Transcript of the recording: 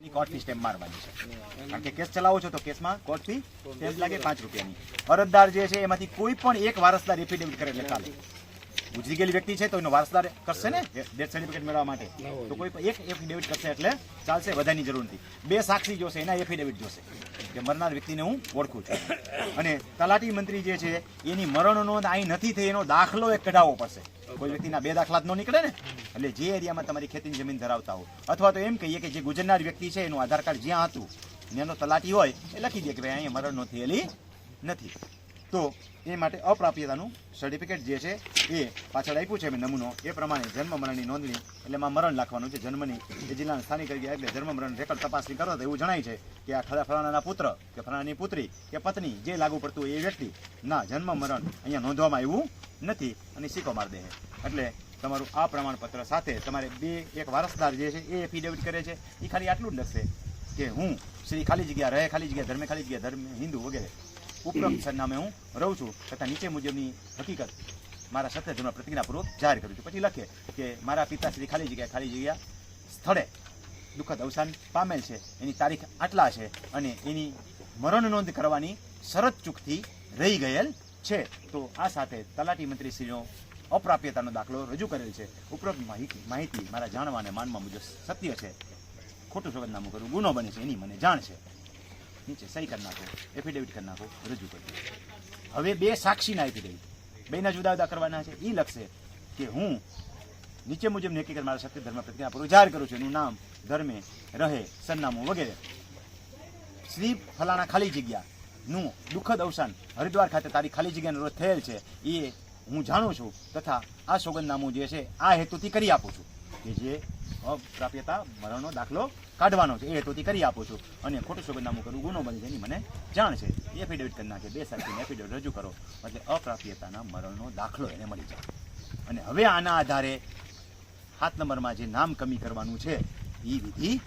કારણ કે કેસ ચલાવો છો તો કેસમાં કોર્ટ ફી લાગે પાંચ રૂપિયાની. અરજદાર જે છે એમાંથી કોઈ પણ એક વારસદાર એફિડેવિટ કરે એટલે ચાલે. ગુજરી ગયેલી વ્યક્તિ છે તો એનો વારસદાર કરશે ને? ડેથ સર્ટિફિકેટ મેળવવા માટે. તો કોઈ એક એફિડેવિટ કરશે એટલે ચાલશે વધારાની જરૂર નથી. બે સાક્ષી જોશે એના એફિડેવિટ જોશે કે મરનાર વ્યક્તિને હું ઓળખું છું. અને તલાટી મંત્રી જે છે એની મરણ નોંધ અહીં નથી થઈ એનો દાખલો એક કઢાવવો પડશે. કોઈ વ્યક્તિના બે દાખલા જ ન નીકળે ને? એટલે જે એરિયામાં તમારી ખેતીની જમીન ધરાવતા હો અથવા તો એમ કહીએ કે જે ગુજરનાર વ્યક્તિ છે એનું આધાર કાર્ડ જ્યાં હતું એનો તલાટી હોય એ લખી દે કે ભાઈ અહીંયા મરણ નો થયેલી નથી. તો એ માટે અપ્રાપ્યતાનું સર્ટિફિકેટ જે છે એ પાછળ આપ્યું છે મેં નમૂનો. એ પ્રમાણે જન્મ મરણની નોંધણી, એટલે એમાં મરણ લખવાનું છે જન્મની. એ જિલ્લાના સ્થાનિક જગ્યાએ એટલે જન્મ મરણ રેકર્ડ તપાસણી કરો તો એવું જણાય છે કે આ ખરા ફલાણાના પુત્ર, કે ફલાણાની પુત્રી, કે પત્ની જે લાગુ પડતું એ વ્યક્તિ, ના, જન્મ મરણ અહીંયા નોંધવામાં આવ્યું નથી અને સિક્કો માર દે એટલે તમારું આ પ્રમાણપત્ર સાથે તમારે બે, એક વારસદાર જે છે એ એફિડેવિટ કરે છે. એ ખાલી આટલું જ લખશે કે હું શ્રી ખાલી જગ્યા, રહે ખાલી જગ્યા, ધર્મે ખાલી જગ્યા, ધર્મ, હિન્દુ વગેરે. ઉપરોક્ત સરનામે હું રહું છું તથા નીચે મુજબની હકીકત મારા સત્ય ધર્મ પ્રતિજ્ઞાપૂર્વક જાહેર કરું છું. પછી લખે કે મારા પિતાશ્રી ખાલી જગ્યા ખાલી જગ્યા સ્થળે દુઃખદ અવસાન પામેલ છે. એની તારીખ આટલા છે અને એની મરણ નોંધ કરવાની શરત ચૂકથી રહી ગયેલ છે. તો આ સાથે તલાટી મંત્રીશ્રીનો અપ્રાપ્યતાનો દાખલો રજૂ કરેલ છે. ઉપરોક્ત માહિતી માહિતી મારા જાણવા અને માનવા મુજબ સત્ય છે. ખોટું સોગંદનામું કરવું ગુનો બને છે. એની મને જાણ છે. નીચે સહી કરી નાખો એફિડેવિટ કરી નાખો, રજૂ કરજો હવે બે સાક્ષીના એફિડેવિટ બેના જુદા જુદા કરવાના છે. એ લખશે કે હું નીચે મુજબ હકીકત મારા સત્ય ધર્મ પ્રત્યે આપણું જાહેર કરું છું. એનું નામ ધર્મે રહે, સરનામું વગેરે. શ્રી ફલાણા ખાલી જગ્યા નું દુઃખદ અવસાન હરિદ્વાર ખાતે તારી ખાલી જગ્યાનો રોજ થયેલ છે. એ હું જાણું છું તથા આ સોગંદનામું જે છે, આ હેતુથી કરી આપું છું કે જે અપ્રાપ્યતા મરણનો દાખલો કાઢવાનો છે. એ હેતુથી કરી આપું છું. અને ખોટું સોગંદનામું કરવું ગુનો બને એની મને જાણ છે. એફિડેવિટ કરી નાખે. બે સાક્ષીને એફિડેવિટ રજૂ કરો. એટલે અપ્રાપ્યતાના મરણનો દાખલો એને મળી જાય. અને હવે આના આધારે સાત નંબરમાં જે નામ કમી કરવાનું છે એ વિધિ